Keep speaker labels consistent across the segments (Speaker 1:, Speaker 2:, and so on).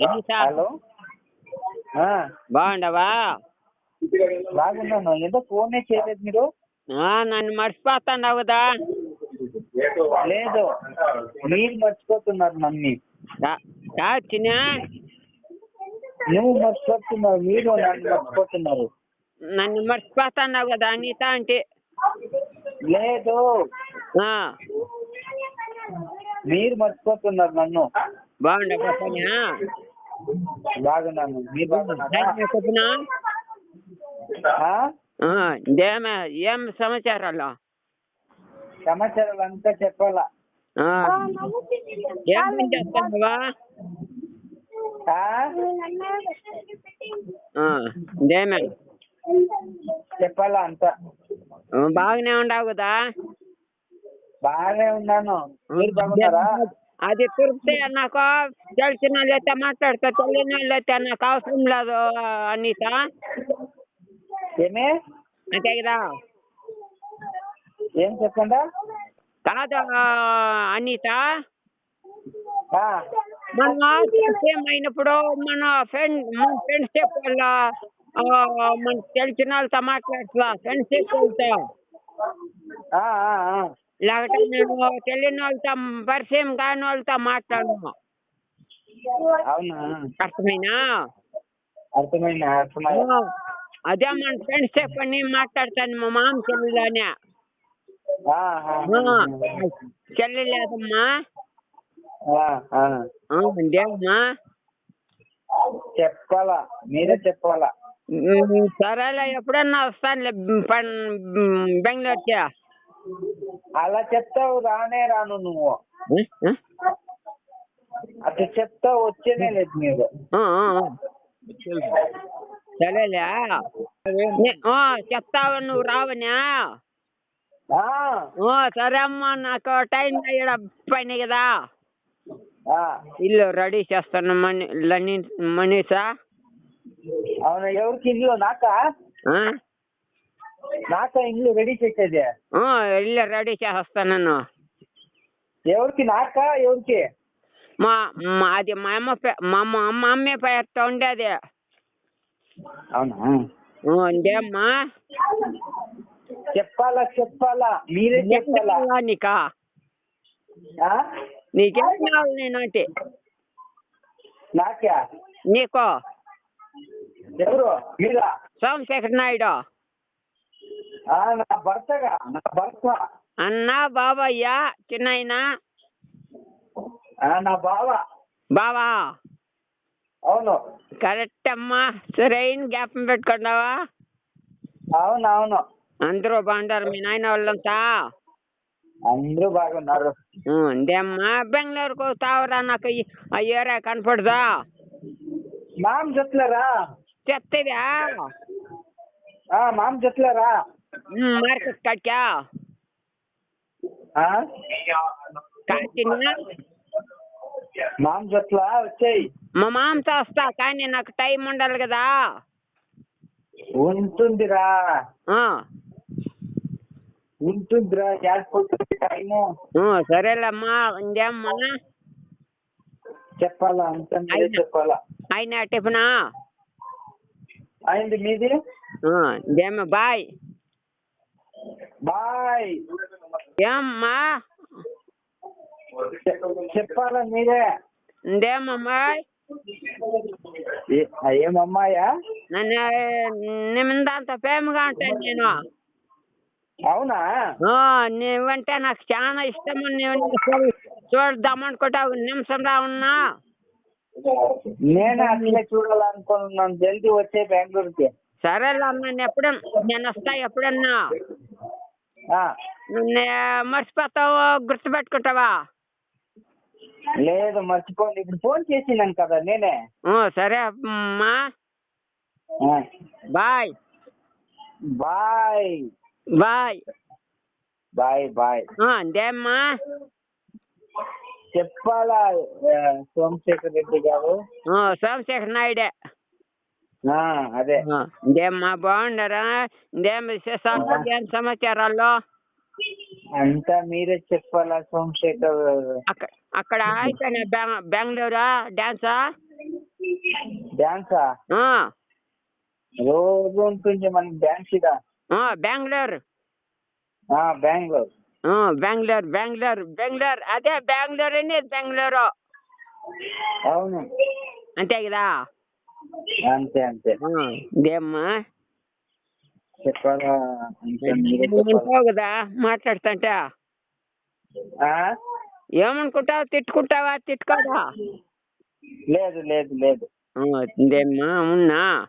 Speaker 1: Hello.
Speaker 2: బాగుండవా?
Speaker 1: బాగున్నాను. ఏదో ఫోనే చేయలేదు మీరు?
Speaker 2: ఆ, నన్ను మర్చిపోతున్నావు కదా.
Speaker 1: లేదు. మీరు మర్చిపోతున్నారు నన్ను.
Speaker 2: చిన్న?
Speaker 1: నువ్వు మర్చిపోతున్నారు మీరు నన్ను మర్చిపోతున్నారు.
Speaker 2: నన్ను మర్చిపోతున్నావు కదా అనిత అంటే?
Speaker 1: లేదు.
Speaker 2: ఆ,
Speaker 1: మీరు మర్చిపోతున్నారు నన్ను.
Speaker 2: బాగుండవా పని
Speaker 1: బాగున్నాను. మీరు బాగున్నారా?
Speaker 2: చెప్పినా
Speaker 1: ఆ?
Speaker 2: ఇదేమే ఏం సమాచారాలు?
Speaker 1: సమాచారాలు అంతా చెప్పాలా?
Speaker 2: ఆ, ఏం?
Speaker 1: ఆ,
Speaker 2: ఇదేమే
Speaker 1: చెప్పాలా అంతా?
Speaker 2: బాగానే ఉండవు కదా?
Speaker 1: బాగానే ఉన్నాను. మీరు బాగున్నారా?
Speaker 2: అది తిరిగితే నాకు తెలిసిన వాళ్ళు అయితే మాట్లాడతా తెలియని అయితే నాకు అవసరం లేదు అనిత.
Speaker 1: ఏమే?
Speaker 2: అంతే కదా?
Speaker 1: ఏం చెప్పండా?
Speaker 2: కాదు అనిత? మన సేమ్ అయినప్పుడు మన ఫ్రెండ్ మన ఫ్రెండ్షిప్ వల్ల మన తెలిసిన వాళ్ళతో మాట్లాడుతా ఫ్రెండ్షిప్ వాళ్ళతో. లేకపోతే నేను తెలియని వాళ్ళతో పరిచయం కాని వాళ్ళతో మాట్లాడను
Speaker 1: అవునా?
Speaker 2: అర్థమైనా ఆ, అదే మన ఫ్రెండ్స్ చెప్పండి మాట్లాడతాను మా మామ చెల్లెలని. చెల్లి లేదమ్మా. ఇదేమ్మా
Speaker 1: చెప్పాలా? మీరే చెప్పాలా?
Speaker 2: సరేలే ఎప్పుడన్నా వస్తానులే బెంగళూరుకి.
Speaker 1: అలా చెప్తావు రానే రాను నువ్వు. అట్లా చెప్తావు వచ్చేనే లేదు మీరు.
Speaker 2: సరేలే. చెప్తావా నువ్వు రావనా? సరే అమ్మా నాకు టైం ఇక్కడ పని కదా. ఇల్లు రెడీ చేస్తాను మనీ మనీషా.
Speaker 1: అవునా ఎవరికి ఇల్లు నాకా? నాకా ఇల్లు రెడీ చేసేది
Speaker 2: ఇల్లు రెడీ చేస్తాను
Speaker 1: ఎవరికి నాకా ఎవరికి
Speaker 2: మా అది మా అమ్మ మా అమ్మ పేరుతో ఉండేది
Speaker 1: అవునా
Speaker 2: ఇంకేమ్మా
Speaker 1: చెప్పాలా చెప్పాలా మీరే చెప్పాలా
Speaker 2: నీకా? నీకేం కావాలి నేనంటే
Speaker 1: నాకా
Speaker 2: నీకు
Speaker 1: ఎవరు మీరా
Speaker 2: సోమశేఖర్ నాయుడు
Speaker 1: నా భర్తగా నా భర్త.
Speaker 2: అన్న బాబయ్య చిన్నాయన?
Speaker 1: నా బావ.
Speaker 2: బావా?
Speaker 1: అవును.
Speaker 2: కరెక్ట్ అమ్మా. సరైన జ్ఞాపం పెట్టుకున్నావా?
Speaker 1: అవును అవును
Speaker 2: అందరూ బాగుంటారు మీ నాయన వాళ్ళంతా?
Speaker 1: అందరూ బాగున్నారు.
Speaker 2: ఇందేమ్మా బెంగళూరుకు తావరా నాకు ఆ ఏరియా కనపడదా?
Speaker 1: మామ్ జొత్లరా
Speaker 2: చెప్తావా
Speaker 1: ఆ మామ్ జొత్లరా
Speaker 2: మార్కెట్ కాడికా
Speaker 1: ఆ?
Speaker 2: కాచినా
Speaker 1: మామ్ జొత్ల వచ్చేయి
Speaker 2: మా వస్తా కానీ నాకు టైం ఉండాలి కదా.
Speaker 1: ఉంటుందిరా.
Speaker 2: ఆ,
Speaker 1: ఉంటుందిరా టైము.
Speaker 2: సరేలేమ్మా ఇందేమ్మా
Speaker 1: చెప్పాలా అంత. చెప్పాలా?
Speaker 2: అయినా టిఫినా?
Speaker 1: అయింది మీది?
Speaker 2: ఆ, ఇందేమ్మా బాయ్.
Speaker 1: బాయ్.
Speaker 2: ఏమ్మా?
Speaker 1: చెప్పాలా మీరే?
Speaker 2: ఇందేమ్మా బాయ్
Speaker 1: ఏ- ఏమమ్మాయా?
Speaker 2: నన్ను నీ మీద అంత ప్రేమగా ఉంటాను నేను.
Speaker 1: అవునా?
Speaker 2: ఆ, నువ్వంటే నాకు చాలా ఇష్టము. నువ్వు చూ- చూద్దామనుకుంటా ఒక నిమిషం రా ఉన్నా.
Speaker 1: నేను అట్లే చూడాలనుకున్నాను. జల్దీ వచ్చే బెంగళూరుకి.
Speaker 2: సరేలే అన్న నేను ఎప్పుడు నేను వస్తా ఎప్పుడన్నా. మర్చిపోతావు గుర్తుపెట్టుకుంటావా?
Speaker 1: లేదు మర్చిపోండి ఇప్పుడు ఫోన్ చేసినాను కదా నేనే.
Speaker 2: సరే అమ్మా. Bye.
Speaker 1: Bye.
Speaker 2: Bye.
Speaker 1: Bye bye.
Speaker 2: ఇందేమ్మా
Speaker 1: చెప్పాలా సోమశేఖర్ రెడ్డి గారు?
Speaker 2: సోమశేఖర్ నాయుడే.
Speaker 1: అదే.
Speaker 2: ఆ, ఇందేమ్మా బాగుండరా? ఇందేం విశేషాలు ఏం సమాచారాలు
Speaker 1: అంతా మీరే చెప్పాలా సోమశేఖర్
Speaker 2: అక్కడ అయిపోయినా బెంగ బెంగళూరు? డాన్సా
Speaker 1: డాన్సా రోజు ఉంటుంది మనకి డాన్స్ ఇక
Speaker 2: బెంగళూరు.
Speaker 1: ఆ, బెంగళూరు.
Speaker 2: ఆ, బెంగళూరు బెంగళూరు బెంగళూరు. అదే బెంగళూరు బెంగళూరు.
Speaker 1: అవును.
Speaker 2: అంతే కదా?
Speaker 1: అంతే అంతే.
Speaker 2: ఇదేమ్మా
Speaker 1: చెప్పాలా?
Speaker 2: కదా మాట్లాడుతుంటా? ఏమనుకుంటావు? తిట్టుకుంటావా? తిట్టుకోదా?
Speaker 1: లేదు లేదు లేదు.
Speaker 2: ఇదేమ్మా ఉన్నా?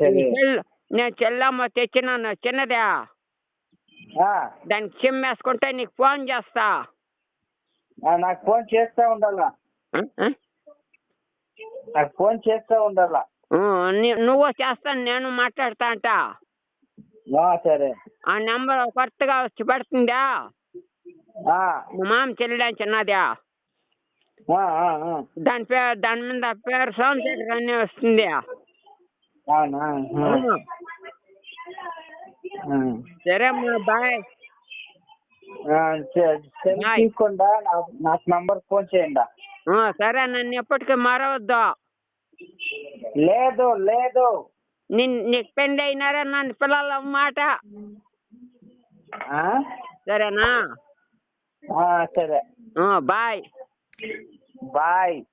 Speaker 1: సరే.
Speaker 2: నేను చెల్లమ్మ తెచ్చినాను చిన్నదే? దానికి సిమ్ వేసుకుంటే నీకు ఫోన్ చేస్తా.
Speaker 1: నాకు ఫోన్ చేస్తా ఉండాలా? నాకు ఫోన్ చేస్తా ఉండాలా?
Speaker 2: నువ్వు చేస్తాను నేను మాట్లాడతా అంట.
Speaker 1: ఆ, సరే.
Speaker 2: ఆ నెంబర్ కొత్తగా వచ్చి పడుతుందా? మామ చెల్లె చిన్నదే. దాని పేరు దాని మీద పేరు సోమశేఖర్ అని వస్తుంది. సరే అమ్మా బాయ్.
Speaker 1: నాకు నంబర్ ఫోన్ చేయండి?
Speaker 2: సరే నన్ను ఎప్పటికీ మరవద్దు.
Speaker 1: లేదు లేదు.
Speaker 2: నిన్ నీకు పెళ్ళి అయినారా నన్ను పిల్లల మాట?
Speaker 1: ఆ?
Speaker 2: సరేనా?
Speaker 1: ఆ, సరే.
Speaker 2: బాయ్.
Speaker 1: బాయ్.